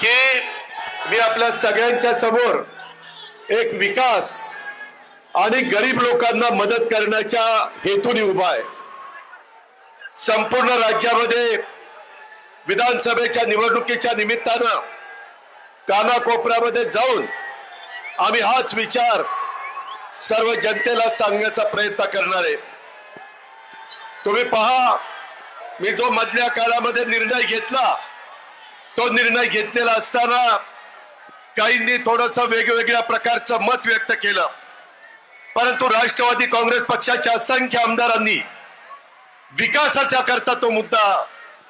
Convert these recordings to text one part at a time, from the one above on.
की मी आपल्या सगळ्यांच्या समोर एक विकास आणि गरीब लोकांना मदत करण्याच्या हेतूने उभा आहे. संपूर्ण राज्यामध्ये विधानसभेच्या निवडणुकीच्या निमित्तानं कानाकोपऱ्यामध्ये जाऊन आम्ही हाच विचार सर्व जनतेला सांगण्याचा प्रयत्न करणार आहे. तुम्ही पहा मी जो मधल्या काळामध्ये निर्णय घेतला तो निर्णय घेतलेला असताना काहींनी थोडस वेगवेगळ्या प्रकारचं मत व्यक्त केलं. परंतु राष्ट्रवादी काँग्रेस पक्षाच्या असंख्य आमदारांनी विकासाच्या करता तो मुद्दा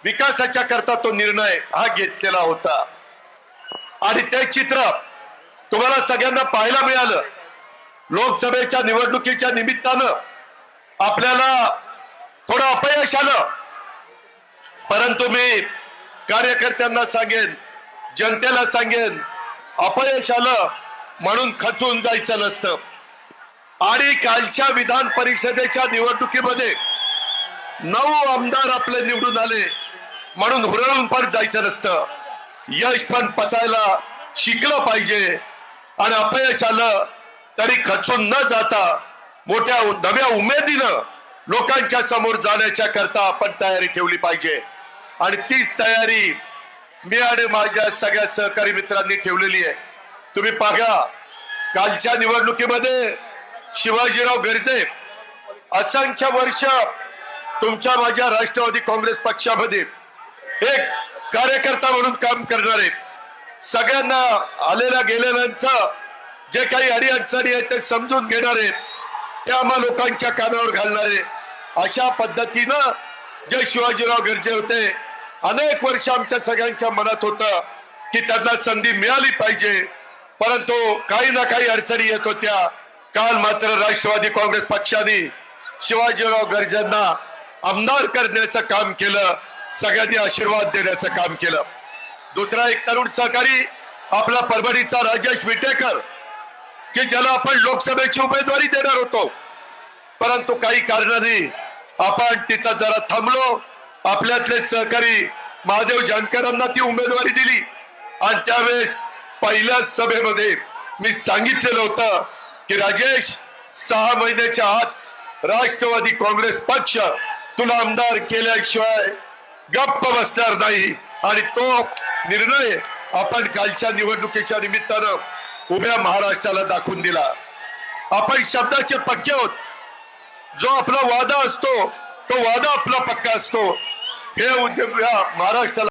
विकासाच्या करता तो निर्णय हा घेतलेला होता. आणि ते चित्र तुम्हाला सगळ्यांना पाहायला मिळालं. लोकसभेच्या निवडणुकीच्या निमित्तानं आपल्याला थोडं अपयश आलं. परंतु मी कार्यकर्त्यांना सांगेन जनतेला सांगेन अपयश आलं म्हणून खचून जायचं नसतं. आणि कालच्या विधान परिषदेच्या निवडणुकीमध्ये नऊ आमदार आपले निवडून आले म्हणून हुरळून पण जायचं नसतं. यश पण पचायला शिकलं पाहिजे आणि अपयश आलं तरी खचून न जाता मोठ्या नव्या उमेदीनं लोकांच्या समोर जाण्याच्या करता आपण तयारी ठेवली पाहिजे. आणि तीच तयारी मी आणि माझ्या सगळ्या सहकारी मित्रांनी ठेवलेली आहे. तुम्ही पाहा कालच्या निवडणुकीमध्ये शिवाजीराव गर्जे असंख्य वर्ष तुमच्या माझ्या राष्ट्रवादी काँग्रेस पक्षामध्ये एक कार्यकर्ता म्हणून काम करणारे सगळ्यांना आलेल्या गेलेल्यांचं जे काही अडीअडचणी आहेत ते समजून घेणारे ते आम्हा लोकांच्या कानावर घालणारे अशा पद्धतीनं जे शिवाजीराव गर्जे होते अनेक वर्ष आमच्या सगळ्यांच्या मनात होतं की त्यांना संधी मिळाली पाहिजे. परंतु काही ना काही अडचणी येत होत्या. काल मात्र राष्ट्रवादी काँग्रेस पक्षाने शिवाजीराव गर्जेंना आमदार करण्याचं काम केलं. सगळ्यांनी आशीर्वाद देण्याचं काम केलं. दुसरा एक तरुण सहकारी आपला परभणीचा राजेश विटेकर की ज्याला आपण लोकसभेची उमेदवारी देणार होतो. परंतु काही कारणाने आपण तिथं जरा थांबलो. आपल्यातले सहकारी महादेव जानकरांना ती उमेदवारी दिली. आणि त्यावेळेस पहिल्या सभेमध्ये मी सांगितलेलं होतं की राजेश सहा महिन्याच्या आत राष्ट्रवादी काँग्रेस पक्ष तुला आमदार केल्याशिवाय गप्प बसणार नाही. आणि तो निर्णय आपण कालच्या निवडणुकीच्या निमित्तानं उभ्या महाराष्ट्राला दाखवून दिला. आपण शब्दाचे पक्के आहोत. जो आपला वादा असतो तो वादा आपला पक्का असतो. हे उद्योग या महाराष्ट्राला